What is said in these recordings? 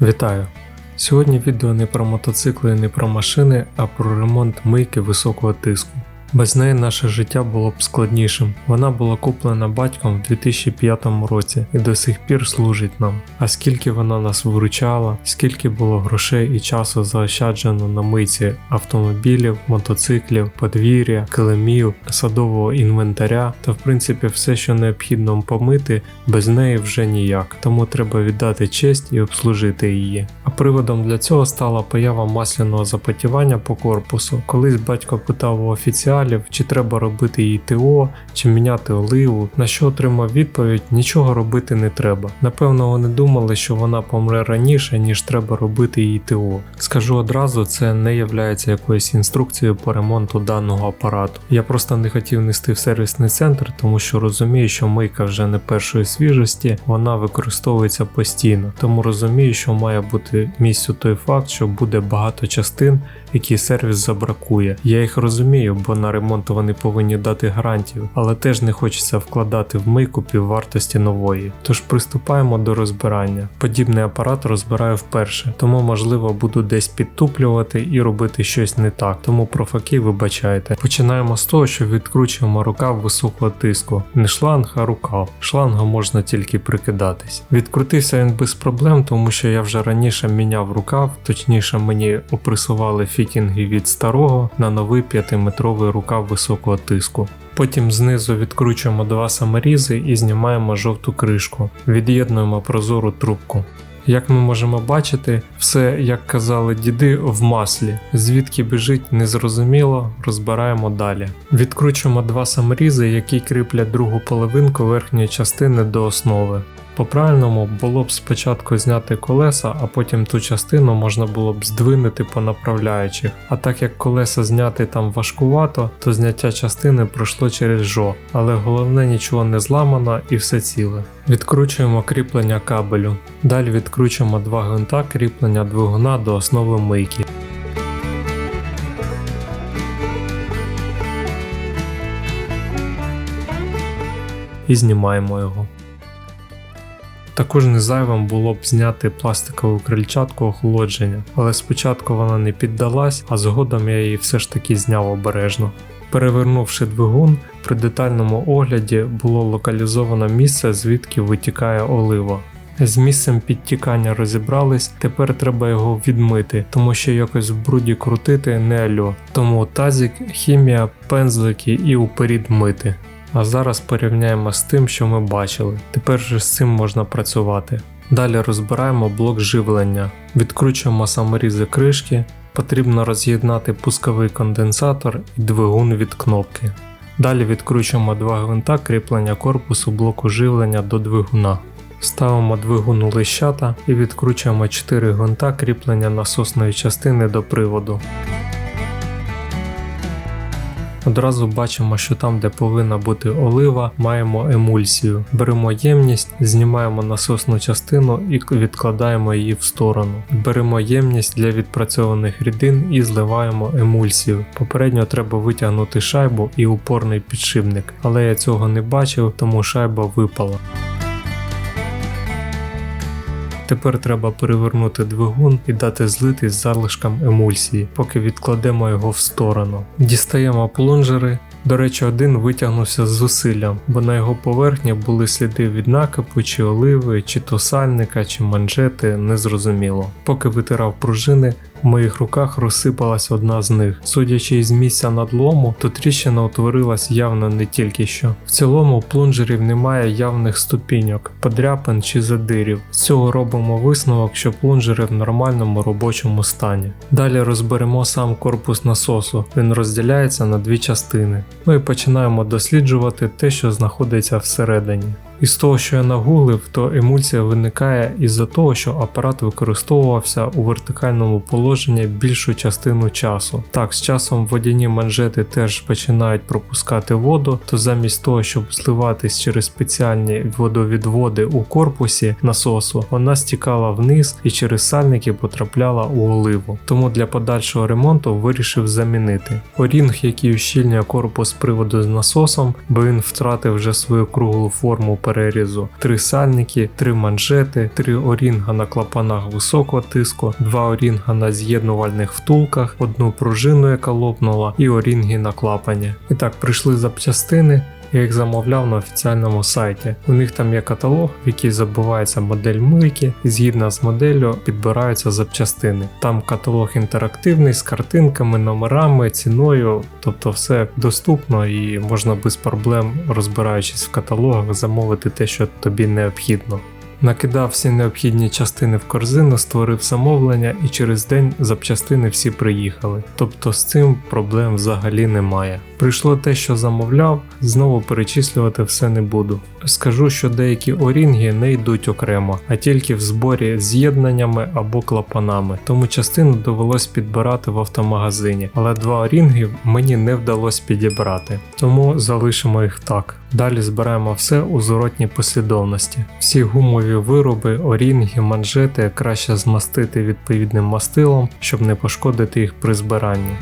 Вітаю! Сьогодні відео не про мотоцикли не про машини, а про ремонт мийки високого тиску. Без неї наше життя було б складнішим. Вона була куплена батьком в 2005 році і до сих пір служить нам. А скільки вона нас виручала, скільки було грошей і часу заощаджено на мийці автомобілів, мотоциклів, подвір'я, килимів, садового інвентаря та в принципі все, що необхідно помити, без неї вже ніяк. Тому треба віддати честь і обслужити її. А приводом для цього стала поява масляного запотівання по корпусу. Колись батько питав у офіціалів, чи треба робити її ТО, чи міняти оливу, на що отримав відповідь: нічого робити не треба. Напевно, вони думали, що вона помре раніше, ніж треба робити її ТО. Скажу одразу, це не є якоюсь інструкцією по ремонту даного апарату. Я просто не хотів нести в сервісний центр, тому що розумію, що мийка вже не першої свіжості, вона використовується постійно, тому розумію, що має бути місцю той факт, що буде багато частин, які сервіс забракує. Я їх розумію, бо на ремонт вони повинні дати гарантію, але теж не хочеться вкладати в мийку піввартості нової. Тож приступаємо до розбирання. Подібний апарат розбираю вперше, тому можливо буду десь підтуплювати і робити щось не так. Тому про факи вибачайте. Починаємо з того, що відкручуємо рукав високого тиску. Не шланг, а рукав. Шлангом можна тільки прикидатись. Відкрутився він без проблем, тому що я вже раніше міняв рукав, точніше мені опресували фітінги від старого на новий 5-метровий рукав високого тиску. Потім знизу відкручуємо два саморізи і знімаємо жовту кришку, від'єднуємо прозору трубку. Як ми можемо бачити, все, як казали діди, в маслі, звідки біжить незрозуміло, розбираємо далі. Відкручуємо два саморізи, які кріплять другу половинку верхньої частини до основи. По-правильному було б спочатку зняти колеса, а потім ту частину можна було б здвинути по направляючих. А так як колеса зняти там важкувато, то зняття частини пройшло через жо, але головне нічого не зламано і все ціле. Відкручуємо кріплення кабелю. Далі відкручуємо два гвинта кріплення двигуна до основи мийки. І знімаємо його. Також не зайвим було б зняти пластикову крильчатку охолодження, але спочатку вона не піддалась, а згодом я її все ж таки зняв обережно. Перевернувши двигун, при детальному огляді було локалізовано місце, звідки витікає олива. З місцем підтікання розібрались, тепер треба його відмити, тому що якось в бруді крутити не альо. Тому тазик, хімія, пензлики і уперед мити. А зараз порівняємо з тим, що ми бачили. Тепер же з цим можна працювати. Далі розбираємо блок живлення, відкручуємо саморізи кришки, потрібно роз'єднати пусковий конденсатор і двигун від кнопки. Далі відкручуємо два гвинта кріплення корпусу блоку живлення до двигуна. Ставимо двигун у лищата і відкручуємо 4 гвинта кріплення насосної частини до приводу. Одразу бачимо, що там, де повинна бути олива, маємо емульсію. Беремо ємність, знімаємо насосну частину і відкладаємо її в сторону. Беремо ємність для відпрацьованих рідин і зливаємо емульсію. Попередньо треба витягнути шайбу і упорний підшипник, але я цього не бачив, тому шайба випала. Тепер треба перевернути двигун і дати злитись залишкам емульсії, поки відкладемо його в сторону. Дістаємо плунжери. До речі, один витягнувся з зусиллям, бо на його поверхні були сліди від накипу, чи оливи, чи то сальника, чи манжети, незрозуміло. Поки витирав пружини, в моїх руках розсипалась одна з них. Судячи із місця надлому, то тріщина утворилась явно не тільки що. В цілому плунжерів немає явних ступіньок, подряпин чи задирів. З цього робимо висновок, що плунжери в нормальному робочому стані. Далі розберемо сам корпус насосу, він розділяється на дві частини. Ну і починаємо досліджувати те, що знаходиться всередині. Із того, що я нагуглив, то емульсія виникає із-за того, що апарат використовувався у вертикальному положенні більшу частину часу. Так, з часом водяні манжети теж починають пропускати воду, то замість того, щоб зливатись через спеціальні водовідводи у корпусі насосу, вона стікала вниз і через сальники потрапляла у оливу. Тому для подальшого ремонту вирішив замінити. Орінг, який ущільнює корпус приводу з насосом, бо він втратив вже свою круглу форму перерізу, три сальники, три манжети, три орінга на клапанах високого тиску, два орінга на з'єднувальних втулках, одну пружину, яка лопнула, і орінги на клапані. І так, прийшли запчастини. Я їх замовляв на офіціальному сайті. У них там є каталог, в який забувається модель мийки, і згідно з моделлю підбираються запчастини. Там каталог інтерактивний з картинками, номерами, ціною, тобто все доступно і можна без проблем, розбираючись в каталогах, замовити те, що тобі необхідно. Накидав всі необхідні частини в корзину, створив замовлення, і через день запчастини всі приїхали. Тобто з цим проблем взагалі немає. Прийшло те, що замовляв, знову перечислювати все не буду. Скажу, що деякі орінги не йдуть окремо, а тільки в зборі з'єднаннями або клапанами, тому частину довелось підбирати в автомагазині, але два орінги мені не вдалося підібрати, тому залишимо їх так. Далі збираємо все у зворотній послідовності. Всі гумові вироби, орінги, манжети краще змастити відповідним мастилом, щоб не пошкодити їх при збиранні.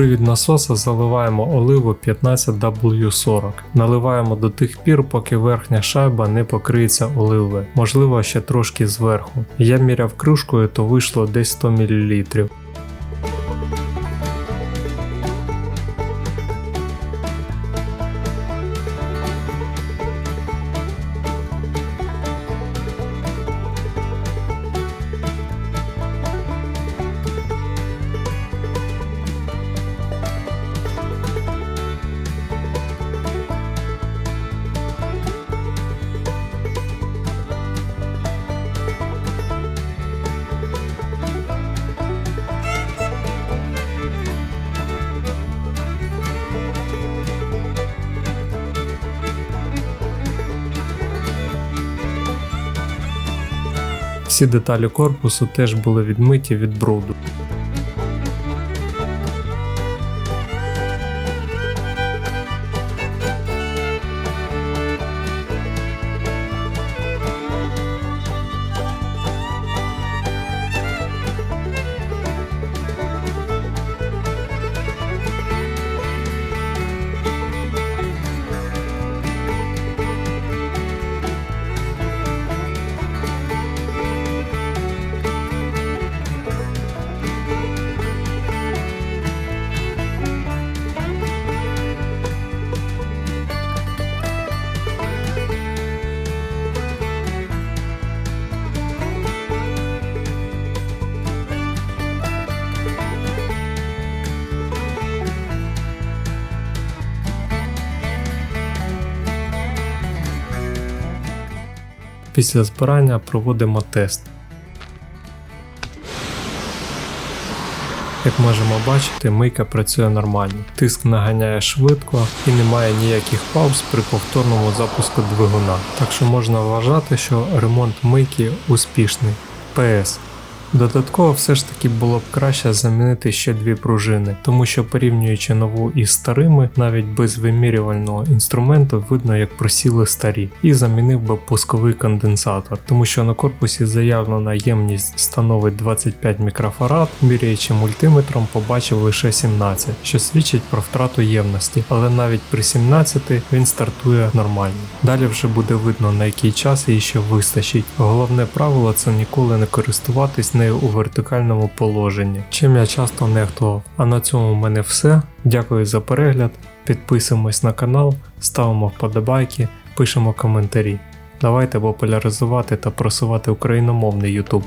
Привід насоса заливаємо оливу 15W40. Наливаємо до тих пір, поки верхня шайба не покриється оливою, можливо ще трошки зверху. Я міряв кружкою, то вийшло десь 100 мл. Всі деталі корпусу теж були відмиті від бруду. Після збирання проводимо тест. Як можемо бачити, мийка працює нормально. Тиск наганяє швидко і немає ніяких пауз при повторному запуску двигуна. Так що можна вважати, що ремонт мийки успішний. ПС. Додатково все ж таки було б краще замінити ще дві пружини, тому що порівнюючи нову із старими, навіть без вимірювального інструменту видно, як просіли старі, і замінив би пусковий конденсатор, тому що на корпусі заявлена ємність становить 25 мікрофарад, міряючи мультиметром, побачив лише 17, що свідчить про втрату ємності, але навіть при 17 він стартує нормально. Далі вже буде видно на який час її ще вистачить. Головне правило це ніколи не користуватись нею у вертикальному положенні, чим я часто нехтував. А на цьому в мене все. Дякую за перегляд. Підписуємось на канал, ставимо вподобайки, пишемо коментарі. Давайте популяризувати та просувати україномовний YouTube.